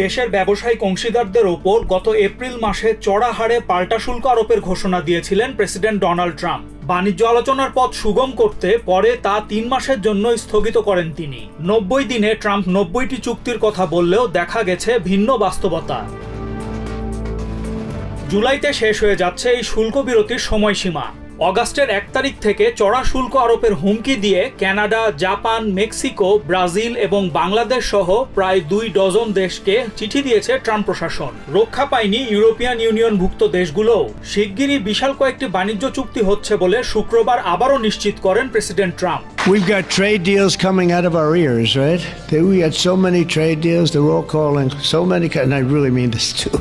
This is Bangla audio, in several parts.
দেশের ব্যবসায়িক অংশীদারদের ওপর গত এপ্রিল মাসে চড়া হারে পাল্টা শুল্ক আরোপের ঘোষণা দিয়েছিলেন প্রেসিডেন্ট ডোনাল্ড ট্রাম্প। বাণিজ্য আলোচনার পথ সুগম করতে পরে তা তিন মাসের জন্য স্থগিত করেন তিনি। নব্বই দিনে ট্রাম্প নব্বইটি চুক্তির কথা বললেও দেখা গেছে ভিন্ন বাস্তবতা। জুলাইতে শেষ হয়ে যাচ্ছে এই শুল্ক বিরতির সময়সীমা। অগাস্টের এক তারিখ থেকে চড়া শুল্ক আরোপের হুমকি দিয়ে কানাডা জাপান মেক্সিকো ব্রাজিল এবং বাংলাদেশ সহ প্রায় দুই ডজন দেশকে চিঠি দিয়েছে ট্রাম্প প্রশাসন রক্ষা পায়নি ইউরোপিয়ান ইউনিয়নভুক্ত দেশগুলোও শিগগিরই বিশাল কয়েকটি বাণিজ্য চুক্তি হচ্ছে বলে শুক্রবার আবারও নিশ্চিত করেন president Trump We've got trade deals coming out of our ears, right? We got so many trade deals. They're all calling so many, and I really mean this too.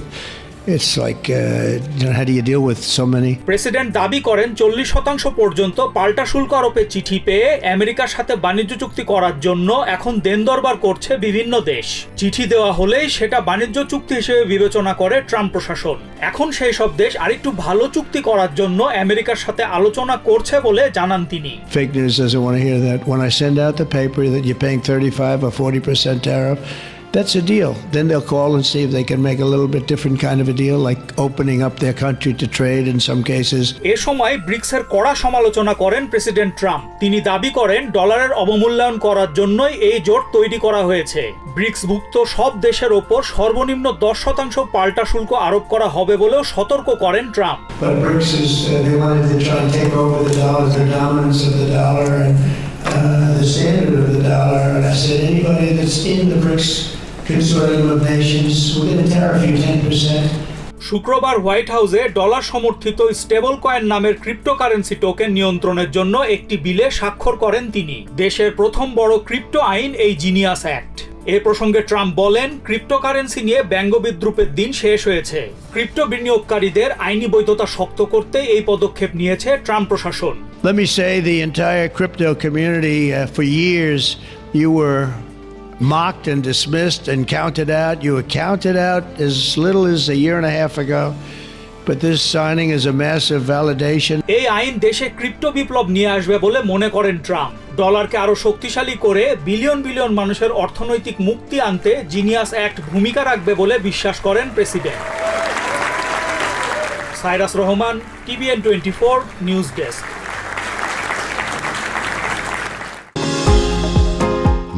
It's like, uh, how do you deal with so many? President দাবি করেন চল্লিশ শতাংশ পর্যন্ত পাল্টা শুল্ক আরোপের চিঠি পেয়ে আমেরিকার সাথে বাণিজ্য চুক্তি করার জন্য এখন দেন দরবার করছে বিভিন্ন দেশ চিঠি দেওয়া হলেই সেটা বাণিজ্য চুক্তি হিসেবে বিবেচনা করে ট্রাম্প প্রশাসন এখন সেই সব দেশ আরেকটু ভালো চুক্তি করার জন্য আমেরিকার সাথে আলোচনা করছে বলে জানান তিনি Fake news doesn't want to hear that. When I send out the paper that you're paying 35 or 40% tariff, that's a deal. Then they'll call and see if they can make a little bit different kind of a deal, like opening up their country to trade in some cases. এ সময় ব্রিক্সের কড়া সমালোচনা করেন প্রেসিডেন্ট ট্রাম্প তিনি দাবি করেন ডলারের অবমূল্যায়ন করার জন্যই এই জোট তৈরি করা হয়েছে ব্রিক্সভুক্ত সব দেশের ওপর সর্বনিম্ন দশ শতাংশ পাল্টা শুল্ক আরোপ করা হবে বলেও সতর্ক করেন Trump But BRICS is, uh, they wanted to try and take over the dollar, the dominance of the dollar and uh, the standard of the dollar. And I said, anybody that's in the BRICS consortium of nations, we're going to tariff you 10%. শুক্রবার হোয়াইট হাউসে ডলার সমর্থিত স্টেবল কয়েন নামের ক্রিপ্টোকারেন্সি টোকেন নিয়ন্ত্রণের জন্য একটি বিলে স্বাক্ষর করেন তিনি। দেশের প্রথম বড় ক্রিপ্টো আইন এই জিনিয়াস অ্যাক্ট। এ প্রসঙ্গে ট্রাম্প বলেন ক্রিপ্টোকারেন্সি নিয়ে ব্যঙ্গ বিদ্রুপের দিন শেষ হয়েছে। ক্রিপ্টো বিনিয়োগকারীদের আইনি বৈধতা শক্ত করতে এই পদক্ষেপ নিয়েছে ট্রাম্প প্রশাসন। Let me say the entire crypto community, uh, for years, you were mocked and dismissed and counted out. You were counted out as little as a year and a half ago. But this signing is a massive validation. এই আইন দেশে ক্রিপ্টো বিপ্লব নিয়ে আসবে বলে মনে করেন ট্রাম্প ডলারকে আরও শক্তিশালী করে বিলিয়ন বিলিয়ন মানুষের অর্থনৈতিক মুক্তি আনতে জিনিয়াস অ্যাক্ট ভূমিকা রাখবে বলে বিশ্বাস করেন president Cyrus Rahman, TVN twenty four, news desk